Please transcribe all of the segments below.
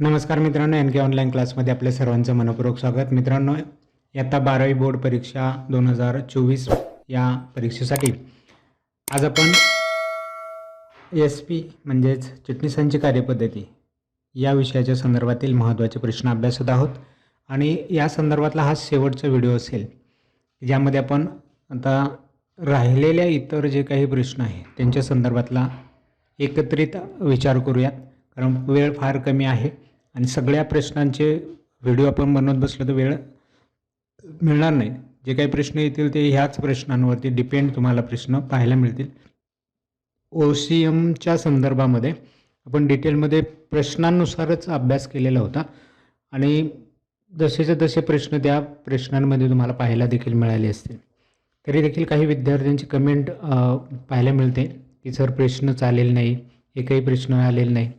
नमस्कार मित्रांनो एन के ऑनलाईन क्लासमध्ये आपल्या सर्वांचं मनपूर्वक स्वागत. मित्रांनो इयत्ता बारावी बोर्ड परीक्षा दोन हजार चोवीस या परीक्षेसाठी आज आपण एस पी म्हणजेच चिटणीसांची कार्यपद्धती या विषयाच्या संदर्भातील महत्त्वाचे प्रश्न अभ्यासत आहोत. आणि या संदर्भातला हा शेवटचा व्हिडिओ असेल ज्यामध्ये आपण आता राहिलेल्या इतर जे काही प्रश्न आहे त्यांच्या संदर्भातला एकत्रित विचार करूयात. कारण वेळ फार कमी आहे. आणि सगळ्या प्रश्नांचे व्हिडिओ आपण बनवत बसलो तर वेळ मिळणार नाही. जे काही प्रश्न येतील ते ह्याच प्रश्नांवरती डिपेंड तुम्हाला प्रश्न पाहायला मिळतील. ओ सी एमच्या संदर्भामध्ये आपण डिटेलमध्ये प्रश्नांनुसारच अभ्यास केलेला होता. आणि जसेचे तसे प्रश्न त्या प्रश्नांमध्ये तुम्हाला पाहायला देखील मिळाले असतील. तरी देखील काही विद्यार्थ्यांची कमेंट पाहायला मिळते. की सर प्रश्न चालेल नाही. एकही प्रश्न आलेला नाही.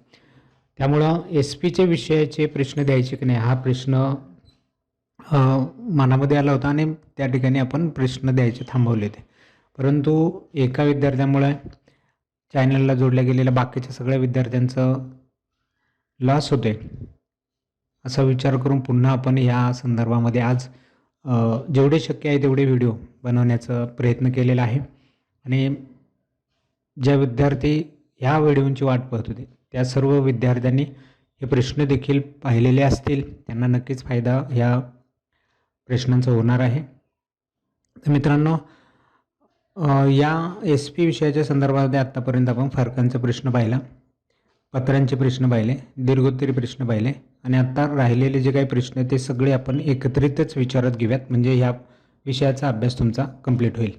त्यामुळं एस पीचे विषयाचे प्रश्न द्यायचे की नाही हा प्रश्न मनामध्ये आला होता आणि त्या ठिकाणी आपण प्रश्न द्यायचे थांबवले होते. परंतु एका विद्यार्थ्यामुळे चॅनलला जोडल्या गेलेल्या बाकीच्या सगळ्या विद्यार्थ्यांचं लॉस होते. असा विचार करून पुन्हा आपण या संदर्भामध्ये आज जेवढे शक्य आहे तेवढे व्हिडिओ बनवण्याचा प्रयत्न केलेला आहे. आणि ज्या विद्यार्थी ह्या व्हिडिओंची वाट पाहत होते त्या सर्व विद्यार्थ्यांनी हे प्रश्न देखील पाहिलेले असतील. त्यांना नक्कीच फायदा ह्या प्रश्नांचा होणार आहे. तर मित्रांनो या एस पी विषयाच्या संदर्भामध्ये आत्तापर्यंत आपण फरकांचा प्रश्न पाहिला पत्रांचे प्रश्न पाहिले दीर्घोत्तरी प्रश्न पाहिले आणि आत्ता राहिलेले जे काही प्रश्न आहेत ते सगळे आपण एकत्रितच विचारात घेऊयात. म्हणजे ह्या विषयाचा अभ्यास तुमचा कंप्लीट होईल.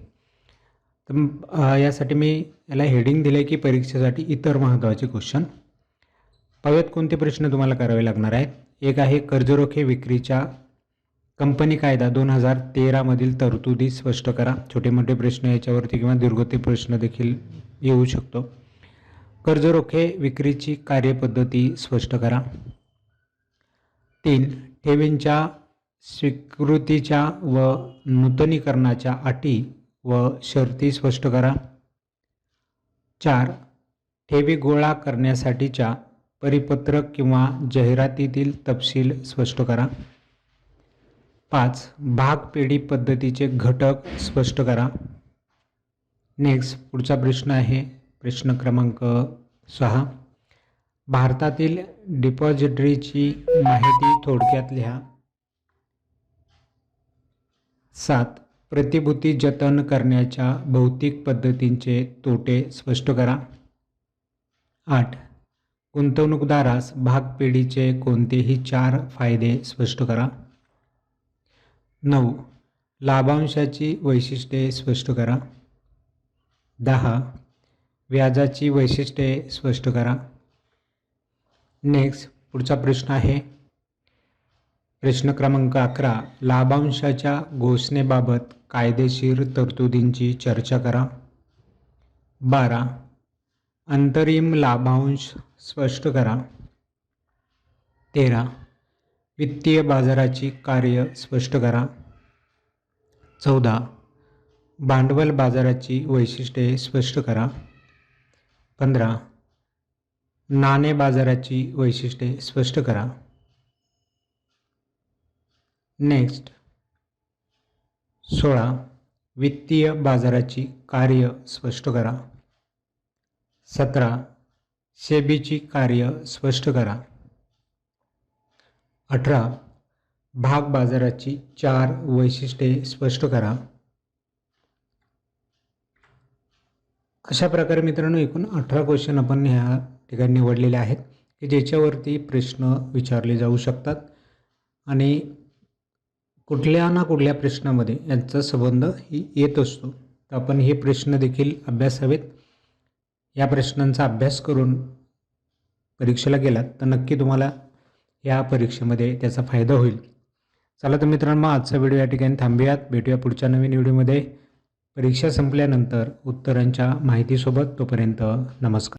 तर यासाठी मी याला हेडिंग दिलं आहे की परीक्षेसाठी इतर महत्त्वाचे क्वेश्चन. पाहूयात कोणते प्रश्न तुम्हाला करावे लागणार आहेत एक आहे कर्जरोखे विक्रीच्या कंपनी कायदा दोन हजार तेरामधील तरतुदी स्पष्ट करा. छोटे मोठे प्रश्न याच्यावरती किंवा दीर्घते प्रश्न देखील येऊ शकतो. कर्जरोखे विक्रीची कार्यपद्धती स्पष्ट करा. तीन ठेवींच्या स्वीकृतीच्या व नूतनीकरणाच्या अटी व शर्ती स्पष्ट करा. चार ठेवी गोळा करण्यासाठीच्या परिपत्रक किंवा जाहिरातीतील तपशील स्पष्ट करा. पाच भाग पेढी पद्धतीचे घटक स्पष्ट करा. नेक्स्ट पुढचा प्रश्न आहे. प्रश्न क्रमांक सहा. भारतातील डिपॉझिटरीची माहिती थोडक्यात लिहा. सात प्रतिभूती जतन करण्याच्या भौतिक पद्धतींचे तोटे स्पष्ट करा. आठ गुंतवणूकदारास भागपेढीचे कोणतेही चार फायदे स्पष्ट करा. नऊ. लाभांशाची वैशिष्ट्ये स्पष्ट करा. दहा. व्याजाची वैशिष्ट्ये स्पष्ट करा. नेक्स्ट पुढचा प्रश्न आहे. प्रश्न क्रमांक अकरा. लाभांशाच्या घोषणेबाबत कायदेशीर तरतुदींची चर्चा करा. बारा. अंतरिम लाभांश स्पष्ट करा. तेरा. वित्तीय बाजाराची कार्य स्पष्ट करा. चौदा. भांडवल बाजाराची वैशिष्ट्ये स्पष्ट करा. पंधरा. नाणे बाजाराची वैशिष्ट्ये स्पष्ट करा. नेक्स्ट. सोळा. वित्तीय बाजाराची कार्य स्पष्ट करा. सतरा. सेबीची कार्य स्पष्ट करा. अठरा भाग बाजाराची चार वैशिष्ट्ये स्पष्ट करा. अशा प्रकारे मित्रांनो एकूण अठरा क्वेश्चन आपण ह्या ठिकाणी निवडलेले आहेत की ज्याच्यावरती प्रश्न विचारले जाऊ शकतात. आणि कुठल्या ना कुठल्या प्रश्नामध्ये यांचा संबंध ही येत असतो. तर आपण हे प्रश्न देखील अभ्यासावेत. या प्रश्नांचा अभ्यास करून परीक्षेला गेलात तर नक्की तुम्हाला या परीक्षेमध्ये त्याचा फायदा होईल. चला तर मित्रांनो आजचा व्हिडिओ या ठिकाणी थांबूयात. भेटूया पुढच्या नवीन व्हिडिओमध्ये. परीक्षा संपल्यानंतर उत्तरांच्या माहितीसोबत तोपर्यंत नमस्कार.